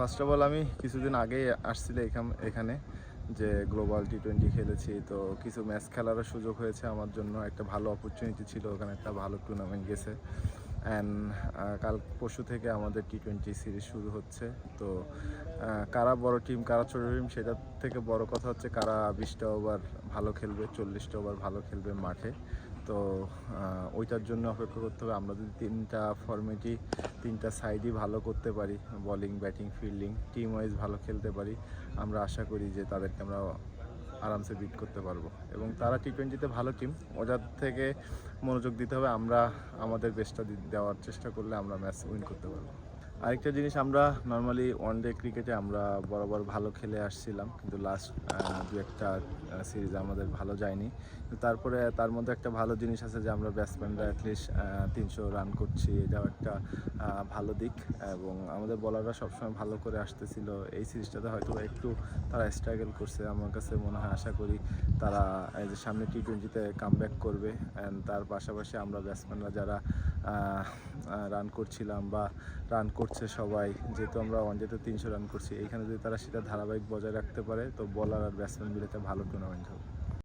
First of all আমি কিছুদিন আগে আসছিল এখান- এখানে যে গ্লোবাল টি টোয়েন্টি খেলেছি। তো কিছু ম্যাচ খেলারও সুযোগ হয়েছে আমার জন্য। একটা ভালো অপরচুনিটি ছিল, ওখানে একটা ভালো টুর্নামেন্ট গেছে। অ্যান্ড কাল পরশু থেকে আমাদের টি টোয়েন্টি সিরিজ শুরু হচ্ছে। তো কারা বড় টিম কারা ছোট টিম সেটার থেকে বড় কথা হচ্ছে কারা বিশটা ওভার ভালো খেলবে, চল্লিশটা ওভার ভালো খেলবে মাঠে। তো ওইটার জন্য অপেক্ষা করতে হবে। আমরা যদি তিনটা ফর্মেটই তিনটা সাইডই ভালো করতে পারি bowling batting fielding team wise ভালো খেলতে পারি, আমরা আশা করি যে তাদেরকে আমরা আরামসে বিট করতে পারব। এবং তারা টি টোয়েন্টিতে ভালো টিম ওটার থেকে মনোযোগ দিতে হবে। আমরা আমাদের বেস্টটা দেওয়ার চেষ্টা করলে আমরা ম্যাচ উইন করতে পারব। আরেকটা জিনিস আমরা নর্মালি ওয়ান ডে ক্রিকেটে আমরা বরাবর ভালো খেলে আসছিলাম, কিন্তু লাস্ট দু একটা সিরিজ আমাদের ভালো যায়নি। তারপরে তার মধ্যে একটা ভালো জিনিস আছে যে আমরা ব্যাটসম্যানরা অ্যাটলিস্ট তিনশো রান করছি এটাও একটা ভালো দিক। এবং আমাদের বলাররা সবসময় ভালো করে আসতেছিল। এই সিরিজটাতে হয়তো একটু তারা স্ট্রাগল করছে, আমার কাছে মনে হয়, আশা করি তারা, এই যে সামনে টি টোয়েন্টিতে কাম করবে। অ্যান্ড তার পাশাপাশি আমরা ব্যাটসম্যানরা যারা রান করছিলাম বা রান করছে সবাই, যেহেতু আমরা ওয়ানডেতে তিনশো রান করছি, এইখানে যদি তারা সেটা ধারাবাহিক বজায় রাখতে পারে, তো বলার আর ব্যাটসম্যান মিলেতে ভালো টুর্নামেন্ট হবে।